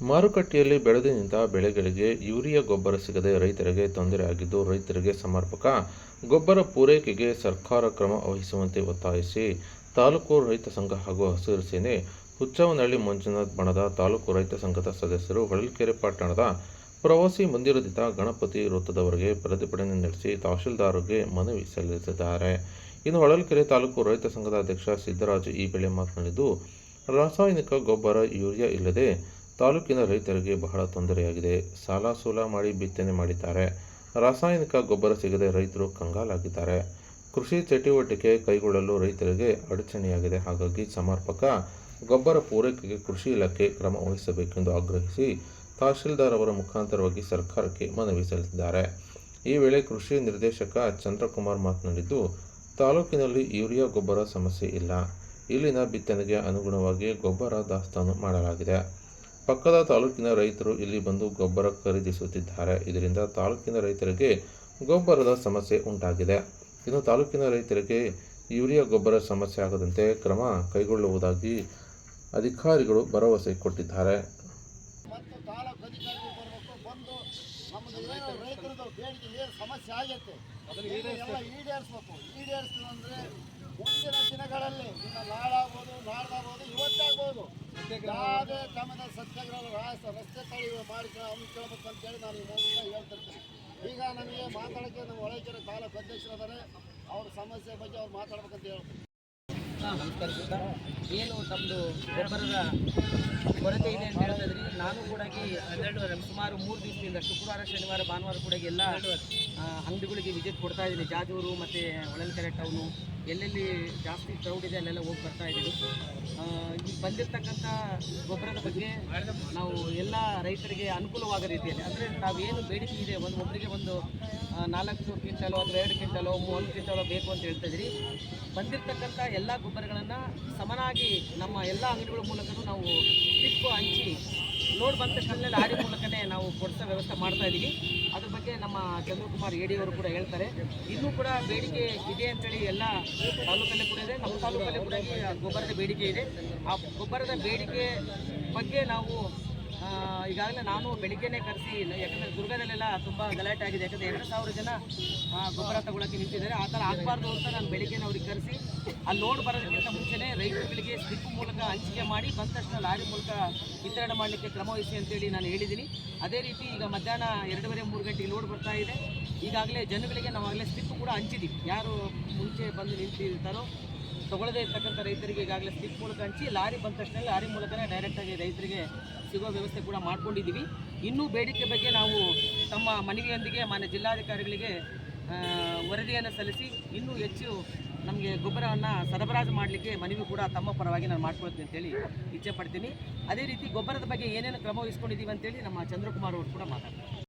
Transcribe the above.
ಮಾರುಕಟ್ಟೆಯಲ್ಲಿ ಬೆಳೆದು ನಿಂತ ಬೆಳೆಗಳಿಗೆ ಯೂರಿಯಾ ಗೊಬ್ಬರ ಸಿಗದೆ ರೈತರಿಗೆ ತೊಂದರೆ ಆಗಿದ್ದು ರೈತರಿಗೆ ಸಮರ್ಪಕ ಗೊಬ್ಬರ ಪೂರೈಕೆಗೆ ಸರ್ಕಾರ ಕ್ರಮ ವಹಿಸುವಂತೆ ಒತ್ತಾಯಿಸಿ ತಾಲೂಕು ರೈತ ಸಂಘ ಹಾಗೂ ಹಸಿರು ಸೇನೆ ಹುಚ್ಚವನಹಳ್ಳಿ ಮಂಜುನಾಥ್ ಬಣದ ತಾಲೂಕು ರೈತ ಸಂಘದ ಸದಸ್ಯರು ಹೊಳಲ್ಕೆರೆ ಪಟ್ಟಣದ ಪ್ರವಾಸಿ ಮಂದಿರದಿಂದ ಗಣಪತಿ ವೃತ್ತದವರೆಗೆ ಪ್ರತಿಭಟನೆ ನಡೆಸಿ ತಹಶೀಲ್ದಾರ್ಗೆ ಮನವಿ ಸಲ್ಲಿಸಿದ್ದಾರೆ. ಇನ್ನು ಹೊಳಲ್ಕೆರೆ ತಾಲೂಕು ರೈತ ಸಂಘದ ಅಧ್ಯಕ್ಷ ಸಿದ್ದರಾಜು ಈ ಬೆಳೆ ಮಾತನಾಡಿದ್ದು ರಾಸಾಯನಿಕ ಗೊಬ್ಬರ ಯೂರಿಯಾ ಇಲ್ಲದೆ ತಾಲೂಕಿನ ರೈತರಿಗೆ ಬಹಳ ತೊಂದರೆಯಾಗಿದೆ. ಸಾಲ ಸೂಲ ಮಾಡಿ ಬಿತ್ತನೆ ಮಾಡಿದ್ದಾರೆ. ರಾಸಾಯನಿಕ ಗೊಬ್ಬರ ಸಿಗದೆ ರೈತರು ಕಂಗಾಲಾಗಿದ್ದಾರೆ. ಕೃಷಿ ಚಟುವಟಿಕೆ ಕೈಗೊಳ್ಳಲು ರೈತರಿಗೆ ಅಡಚಣೆಯಾಗಿದೆ. ಹಾಗಾಗಿ ಸಮರ್ಪಕ ಗೊಬ್ಬರ ಪೂರೈಕೆಗೆ ಕೃಷಿ ಇಲಾಖೆ ಕ್ರಮ ವಹಿಸಬೇಕೆಂದು ಆಗ್ರಹಿಸಿ ತಹಶೀಲ್ದಾರ್ ಅವರ ಮುಖಾಂತರವಾಗಿ ಸರ್ಕಾರಕ್ಕೆ ಮನವಿ ಸಲ್ಲಿಸಿದ್ದಾರೆ. ಈ ವೇಳೆ ಕೃಷಿ ನಿರ್ದೇಶಕ ಚಂದ್ರಕುಮಾರ್ ಮಾತನಾಡಿದ್ದು, ತಾಲೂಕಿನಲ್ಲಿ ಯೂರಿಯಾ ಗೊಬ್ಬರ ಸಮಸ್ಯೆ ಇಲ್ಲ. ಇಲ್ಲಿನ ಬಿತ್ತನೆಗೆ ಅನುಗುಣವಾಗಿ ಗೊಬ್ಬರ ದಾಸ್ತಾನು ಮಾಡಲಾಗಿದೆ. ಪಕ್ಕದ ತಾಲೂಕಿನ ರೈತರು ಇಲ್ಲಿ ಬಂದು ಗೊಬ್ಬರ ಖರೀದಿಸುತ್ತಿದ್ದಾರೆ. ಇದರಿಂದ ತಾಲೂಕಿನ ರೈತರಿಗೆ ಗೊಬ್ಬರದ ಸಮಸ್ಯೆ ಉಂಟಾಗಿದೆ. ಇನ್ನು ತಾಲೂಕಿನ ರೈತರಿಗೆ ಯೂರಿಯಾ ಗೊಬ್ಬರ ಸಮಸ್ಯೆ ಆಗದಂತೆ ಕ್ರಮ ಕೈಗೊಳ್ಳುವುದಾಗಿ ಅಧಿಕಾರಿಗಳು ಭರವಸೆ ಕೊಟ್ಟಿದ್ದಾರೆ. ಮುಂದಿನ ದಿನಗಳಲ್ಲಿ ಯಾವುದೇ ಕ್ರಮದ ಸತ್ಯಾಗ್ರಹ ರಾಸ ರಸ್ತೆ ತಳಿ ಮಾಡಿಕೊಂಡು ಅವ್ನು ಕೇಳಬೇಕು ಅಂತೇಳಿ ನಾನು ಈ ಈಗ ನನಗೆ ಮಾತಾಡೋಕ್ಕೆ ನಮ್ಮ ಕಾಲ ತಾಲೂಕು ಆದರೆ ಅವ್ರ ಸಮಸ್ಯೆ ಬಗ್ಗೆ ಅವ್ರು ಮಾತಾಡ್ಬೇಕಂತ ಹೇಳ್ತೀನಿ. ನಮಸ್ಕಾರ ಸರ್. ಏನು ತಮ್ಮದು ಗೊಬ್ಬರದ ಕೊರತೆ ಇದೆ ಅಂತ ಹೇಳ್ತಾ ಇದ್ರಿ. ನಾನು ಕೂಡ ಸುಮಾರು ಮೂರು ದಿವಸದಿಂದ ಶುಕ್ರವಾರ ಶನಿವಾರ ಭಾನುವಾರ ಕೂಡ ಎಲ್ಲ ಅಂಗಡಿಗಳಿಗೆ ವಿಸಿಟ್ ಕೊಡ್ತಾ ಇದ್ದೀನಿ. ಜಾಜೂರು ಮತ್ತು ಒಳಲ್ಕೆರೆ ಟೌನು ಎಲ್ಲೆಲ್ಲಿ ಜಾಸ್ತಿ ಕ್ರೌಡ್ ಇದೆ ಅಲ್ಲೆಲ್ಲ ಹೋಗಿ ಬರ್ತಾ ಇದ್ದೀನಿ. ಆ, ಈಗ ಬಂದಿರತಕ್ಕಂಥ ಗೊಬ್ಬರದ ಬಗ್ಗೆ ನಾವು ಎಲ್ಲ ರೈತರಿಗೆ ಅನುಕೂಲವಾದ ರೀತಿಯಲ್ಲಿ ಅಂದರೆ ತಾವೇನು ಬೇಡಿಕೆ ಇದೆ ಒಂದು ಒಬ್ಬರಿಗೆ ಒಂದು ನಾಲ್ಕು ಕ್ವಿಂಟಲೋ ಅಥವಾ ಎರಡು ಕ್ವಿಂಟಲೋ ಒಂದು ಕ್ವಿಂಟಲೋ ಬೇಕು ಅಂತ ಹೇಳ್ತಾ ಇದ್ದೀರಿ. ಬಂದಿರತಕ್ಕಂಥ ಎಲ್ಲ ಗೊಬ್ಬರಗಳನ್ನು ಸಮನಾಗಿ ನಮ್ಮ ಎಲ್ಲ ಅಂಗಡಿಗಳ ಮೂಲಕ ನಾವು ಟಿಪ್ಪು ಹಂಚಿ ಲೋಡ್ ಬಂದ ತಕ್ಷಣ ಲಾರಿ ಮೂಲಕನೇ ನಾವು ಕೊಡಿಸೋ ವ್ಯವಸ್ಥೆ ಮಾಡ್ತಾ ಇದ್ದೀವಿ. ಅದ್ರ ಬಗ್ಗೆ ನಮ್ಮ ಚಂದ್ರಕುಮಾರ್ ಎಡಿ ಅವರು ಕೂಡ ಹೇಳ್ತಾರೆ. ಇನ್ನೂ ಕೂಡ ಬೇಡಿಕೆ ಇದೆ ಅಂತೇಳಿ ಎಲ್ಲ ತಾಲೂಕಲ್ಲಿ ಕೂಡ ಇದೆ. ನಮ್ಮ ತಾಲೂಕಲ್ಲಿ ಕೂಡ ಗೊಬ್ಬರದ ಬೇಡಿಕೆ ಇದೆ. ಆ ಗೊಬ್ಬರದ ಬೇಡಿಕೆ ಬಗ್ಗೆ ನಾವು ಈಗಾಗಲೇ ನಾನು ಬೆಳಿಗ್ಗೆನೇ ಕರೆಸಿ, ಯಾಕಂದರೆ ದುರ್ಗದಲ್ಲೆಲ್ಲ ತುಂಬ ಗಲಾಟೆ ಆಗಿದೆ. ಯಾಕಂದರೆ ಎರಡು ಸಾವಿರ ಜನ ಗೊಬ್ಬರ ತಗೊಳಕ್ಕೆ ನಿಂತಿದ್ದಾರೆ. ಆ ಥರ ಆಗಬಾರ್ದು ಅಂತ ನಾನು ಬೆಳಿಗ್ಗೆನೇ ಅವ್ರಿಗೆ ಕರೆಸಿ ಅಲ್ಲಿ ಲೋಡ್ ಬರೋದಕ್ಕಿಂತ ಮುಂಚೆನೇ ರೈತರುಗಳಿಗೆ ಸ್ಲಿಪ್ ಮೂಲಕ ಹಂಚಿಕೆ ಮಾಡಿ, ಬಂದ ತಕ್ಷಣ ಲಾರಿ ಮೂಲಕ ವಿತರಣೆ ಮಾಡಲಿಕ್ಕೆ ಕ್ರಮ ವಹಿಸಿ ಅಂತೇಳಿ ನಾನು ಹೇಳಿದ್ದೀನಿ. ಅದೇ ರೀತಿ ಈಗ ಮಧ್ಯಾಹ್ನ ಎರಡೂವರೆ, ಮೂರು ಗಂಟೆಗೆ ಲೋಡ್ ಬರ್ತಾ ಇದೆ. ಈಗಾಗಲೇ ಜನಗಳಿಗೆ ನಾವಾಗಲೇ ಸ್ಲಿಪ್ ಕೂಡ ಹಂಚಿದ್ದೀವಿ ಯಾರು ಮುಂಚೆ ಬಂದು ನಿಂತಿರ್ತಾರೋ ತಗೊಳ್ಳದೇ ಇರ್ತಕ್ಕಂಥ ರೈತರಿಗೆ ಈಗಾಗಲೇ ಸ್ಲಿಪ್ ಮೂಲಕ ಹಂಚಿ ಲಾರಿ ಬಂದ ತಕ್ಷಣ ಲಾರಿ ಮೂಲಕನೇ ಡೈರೆಕ್ಟಾಗಿ ರೈತರಿಗೆ ಸಿಗೋ ವ್ಯವಸ್ಥೆ ಕೂಡ ಮಾಡ್ಕೊಂಡಿದ್ದೀವಿ. ಇನ್ನೂ ಬೇಡಿಕೆ ಬಗ್ಗೆ ನಾವು ತಮ್ಮ ಮನವಿಯೊಂದಿಗೆ ಮಾನ್ಯ ಜಿಲ್ಲಾಧಿಕಾರಿಗಳಿಗೆ ವರದಿಯನ್ನು ಸಲ್ಲಿಸಿ ಇನ್ನೂ ಹೆಚ್ಚು ನಮಗೆ ಗೊಬ್ಬರವನ್ನು ಸರಬರಾಜು ಮಾಡಲಿಕ್ಕೆ ಮನವಿ ಕೂಡ ತಮ್ಮ ಪರವಾಗಿ ನಾನು ಮಾಡ್ಕೊಳ್ತೀನಿ ಅಂತೇಳಿ ಇಚ್ಛೆ ಪಡ್ತೀನಿ. ಅದೇ ರೀತಿ ಗೊಬ್ಬರದ ಬಗ್ಗೆ ಏನೇನು ಕ್ರಮ ವಹಿಸ್ಕೊಂಡಿದ್ದೀವಿ ಅಂತೇಳಿ ನಮ್ಮ ಚಂದ್ರಕುಮಾರ್ ಅವರು ಕೂಡ ಮಾತಾಡ್ತಾರೆ.